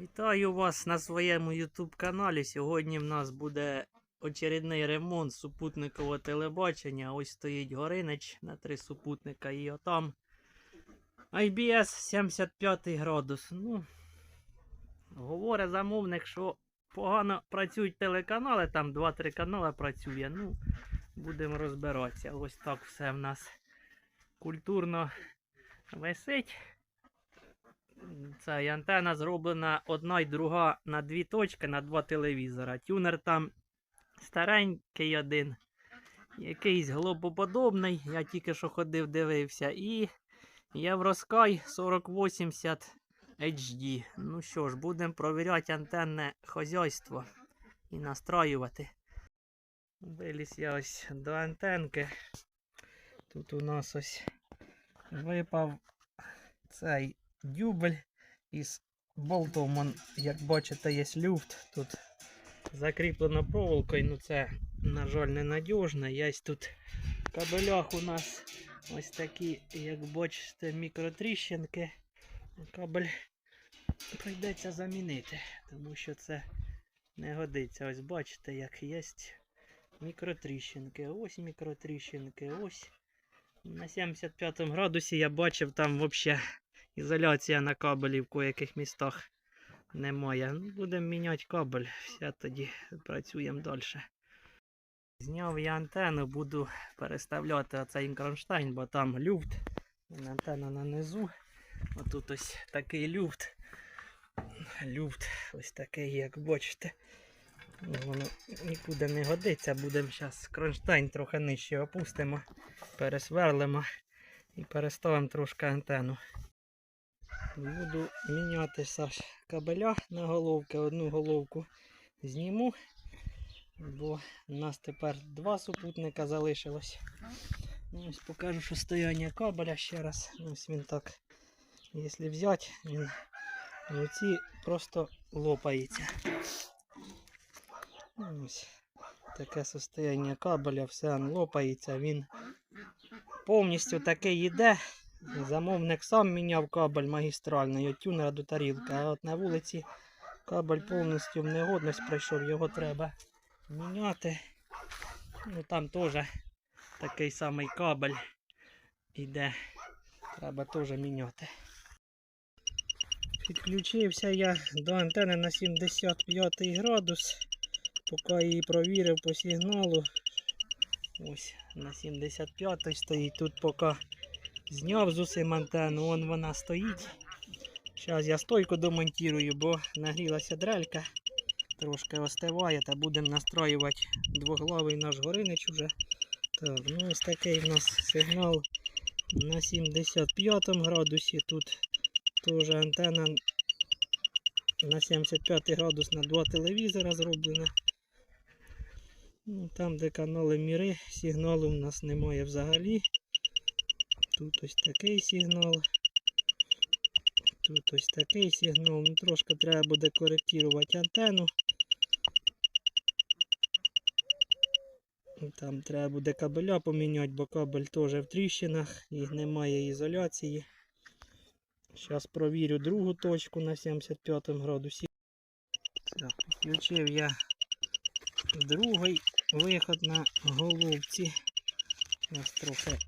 Вітаю вас на своєму YouTube каналі. Сьогодні в нас буде очередний ремонт супутникового телебачення. Ось стоїть Горинич на три супутника і отам IBS 75 градус. Ну, говорить замовник, що погано працюють телеканали, там 2-3 канали працює. Ну, будемо розбиратися. Ось так все в нас культурно висить. Ця і антена зроблена одна й друга на дві точки на два телевізора. Тюнер там старенький один, якийсь глобоподобний. Я тільки що ходив, дивився. І Євроскай 4080 HD. Ну що ж, будемо провіряти антенне хозяйство і настраювати. Виліз я ось до антенки. Тут у нас ось випав цей дюбель із болтом, як бачите, є люфт. Тут закріплено проволокою, ну це, на жаль, ненадіжно. Є тут в кабелях у нас ось такі, як бачите, мікротріщинки. Кабель прийдеться замінити, тому що це не годиться. Ось бачите, як є мікротріщинки. Ось мікротріщинки, ось. На 75 градусі я бачив там взагалі ізоляція на кабелі в кояких містах немає. Ну, будемо міняти кабель, все тоді працюємо далі. Зняв я антенну, буду переставляти оцей кронштейн, бо там люфт. Антенна на низу. Отут ось такий люфт. Люфт ось такий, як бачите. Ну, Воно нікуди не годиться. Будемо зараз кронштейн трохи нижче опустимо, пересверлимо і переставимо трошки антенну. Буду міняти Саш кабеля на головки. Одну головку зніму, бо у нас тепер два супутника залишилось. Ну, Ось покажу, що стояння кабеля ще раз. Ось він так, якщо взяти, він оці просто лопається. Ну, Ось таке состояння кабеля, все лопається, він повністю такий йде. Замовник сам міняв кабель магістральний від тюнера до тарілки, а от на вулиці кабель повністю в негодність прийшов, його треба міняти. Ну там теж такий самий кабель іде. Треба теж міняти. Підключився я до антени на 75 градус. Поки її провірив по сигналу. Ось на 75 стоїть. Тут поки Зняв з усім антенну, вон вона стоїть. Зараз я стойку домонтірую, бо нагрілася дрелька. Трошки остиває та будемо настроювати двоглавий наш горинич уже. Так, ну ось такий в нас сигнал на 75 градусі. Тут теж антенна на 75 градус на два телевізора зроблена. Ну, Там, де канали міри, сигналу в нас немає взагалі. Тут ось такий сигнал. Тут ось такий сигнал. Ну, трошки треба буде коректувати антенну. Там треба буде кабеля поміняти, бо кабель теж в тріщинах і немає ізоляції. Зараз провірю другу точку на 75 градусі. Так, підключив я другий виход на головці. Ось трохи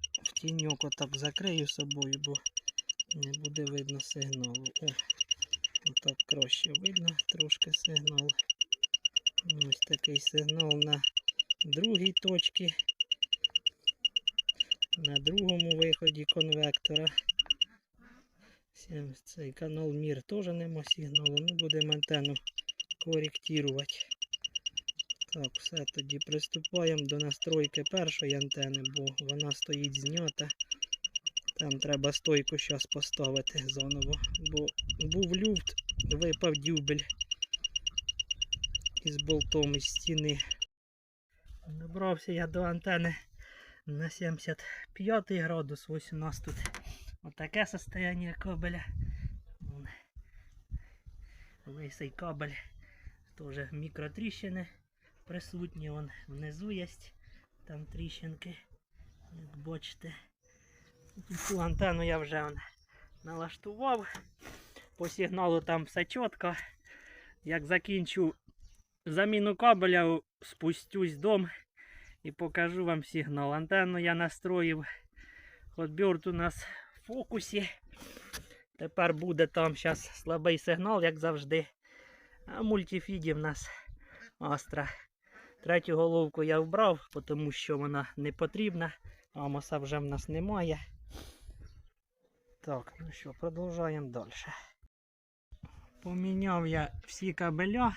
тіньок отак закрию собою, бо не буде видно сигналу. О, отак краще видно трошки сигнал. Ось такий сигнал на другій точці. На другому виході конвектора. Цей канал мір теж нема сигналу. Ну будемо антенну коректувати. Так, все, тоді приступаємо до настройки першої антени, бо вона стоїть знята. Там треба стойку зараз поставити заново, бо був люфт, випав дюбель із болтом із стіни. Добрався я до антени на 75 градус. Ось у нас тут отаке состояние кабеля. Вон. Лисий кабель, теж мікротріщини присутні, вон внизу є там тріщинки, як бачите. Цю антенну я вже вон налаштував. По сигналу там все чітко. Як закінчу заміну кабеля, спустюсь дом і покажу вам сигнал. Антенну я настроїв. Хотбюрт у нас в фокусі. Тепер буде там зараз слабий сигнал, як завжди. А мультифіді в нас Астра. Третю головку я вбрав, тому що вона не потрібна. Амоса вже в нас немає. Так, ну що, продовжуємо далі. Поміняв я всі кабеля.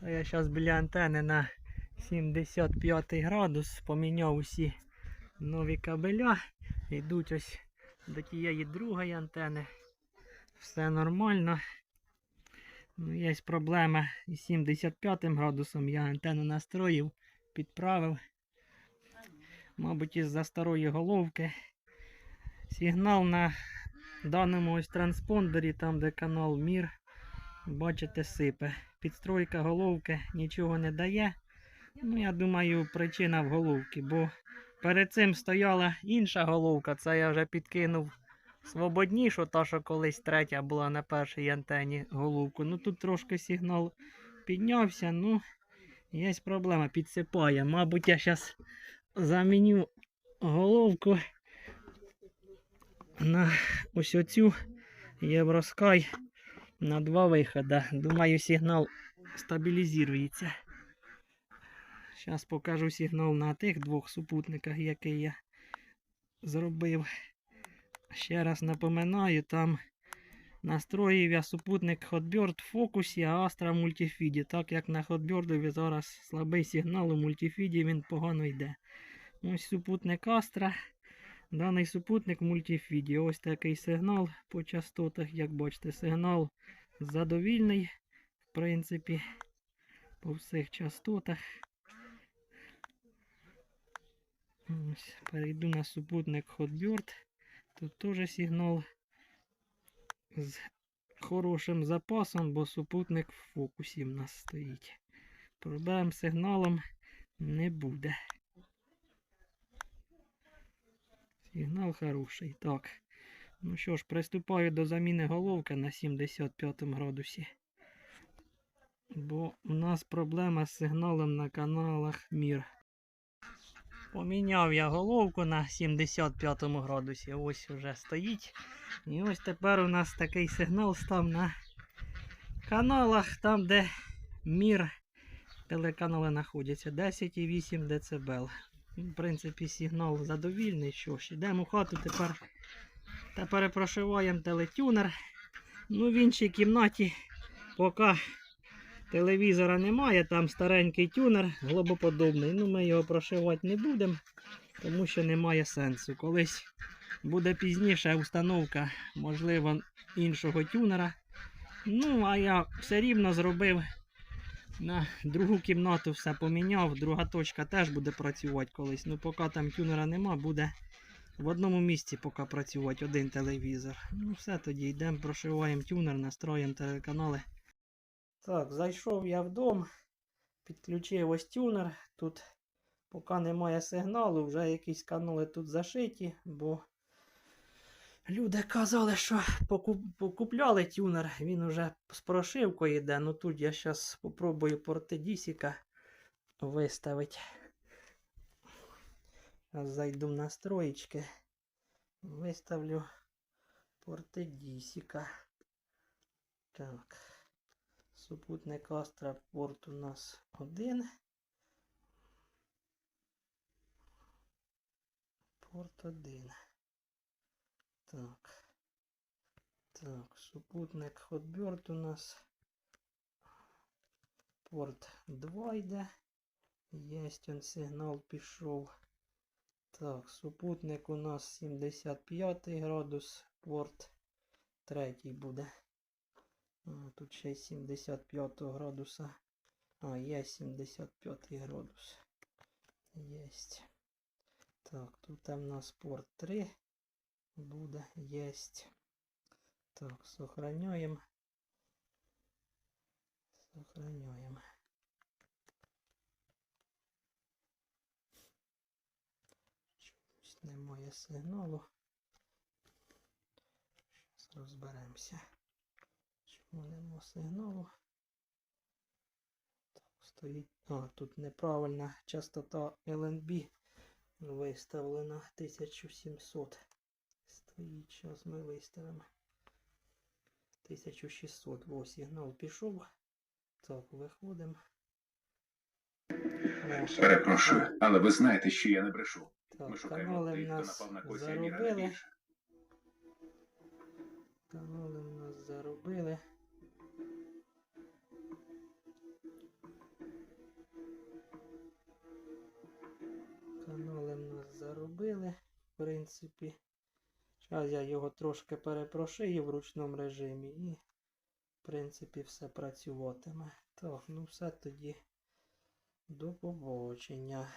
Це я зараз біля антени на 75 градус. Поміняв усі нові кабеля. Йдуть ось до тієї другої антени. Все нормально. Ну, є проблема із 75 градусом. Я антенну настроїв, підправив. Мабуть, із-за старої головки. Сигнал на даному ось транспондері, там де канал Мір, бачите, сипе. Підстройка головки нічого не дає. Ну, я думаю, причина в головці, бо перед цим стояла інша головка. Це я вже підкинув свободнішу, та що колись третя була на першій антені головку. Ну тут трошки сигнал піднявся, ну є проблема, підсипає. Мабуть, я зараз заміню головку на ось оцю Євроскай на два виходи. Думаю, сигнал стабілізується. Зараз покажу сигнал на тих двох супутниках, який я зробив. Ще раз напоминаю, там настроїв я супутник Hotbird в фокусі, а Astra в мультифіді. Так як на Hotbird зараз слабий сигнал у мультифіді, він погано йде. Ось супутник Astra. Даний супутник мультифіді. Ось такий сигнал по частотах, як бачите, сигнал задовільний, в принципі, по всіх частотах. Ось, перейду на супутник Hotbird. Тут теж сигнал з хорошим запасом, бо супутник в фокусі в нас стоїть. Проблем з сигналом не буде. Сигнал хороший. Так. Ну що ж, приступаю до заміни головки на 75 градусі. Бо у нас проблема з сигналом на каналах Мір. Поміняв я головку на 75 градусі. Ось вже стоїть. І ось тепер у нас такий сигнал став на каналах, там, де мір телеканали знаходяться. 10,8 дБ. В принципі, сигнал задовільний. Що ж, йдемо в хату тепер та перепрошиваємо телетюнер. Ну, в іншій кімнаті поки телевізора немає, там старенький тюнер глобоподобний. Ну, ми його прошивати не будемо, тому що немає сенсу. Колись буде пізніше установка, можливо, іншого тюнера. Ну, а я все рівно зробив на другу кімнату, все поміняв. Друга точка теж буде працювати колись. Ну, поки там тюнера нема, буде в одному місці поки працювати один телевізор. Ну, все тоді йдемо, прошиваємо тюнер, настроїмо телеканали. Так, зайшов я в дом, підключив ось тюнер. Тут поки немає сигналу, вже якісь канали тут зашиті, бо люди казали, що покупляли тюнер, він уже з прошивкою йде. Ну тут я зараз спробую порти Дісіка виставити. Зайду в настроєчки. Виставлю порти Дісіка. Так. Супутник Астра порт у нас один. Порт один. Так. Так, супутник Hotbird у нас. Порт 2 йде. Єсть он сигнал пішов. Так, супутник у нас 75 градус, порт 3 буде. А, Тут ще й 75 градуса. А, є 75 градус. Єсть. Так, тут там у нас порт 3 буде. Єсть. Так, сохраняємо. Сохраняємо. Чомусь немає сигналу. Зараз розберемося. Немає? Сигналу. Так, стоїть. А, тут неправильна частота LNB виставлена 1700. Стоїть, зараз ми виставимо. 1600. Во, сигнал пішов. Так, виходимо. Перепрошую, але ви знаєте, що я не брешу. Ми Так, шукаємо канали в тих, хто нас напав на Косі Аміра найбільше. Канали в нас заробили. Нас заробили, в принципі. Зараз я його трошки перепрошию в ручному режимі і, в принципі, все працюватиме. Так, ну все тоді. До побачення.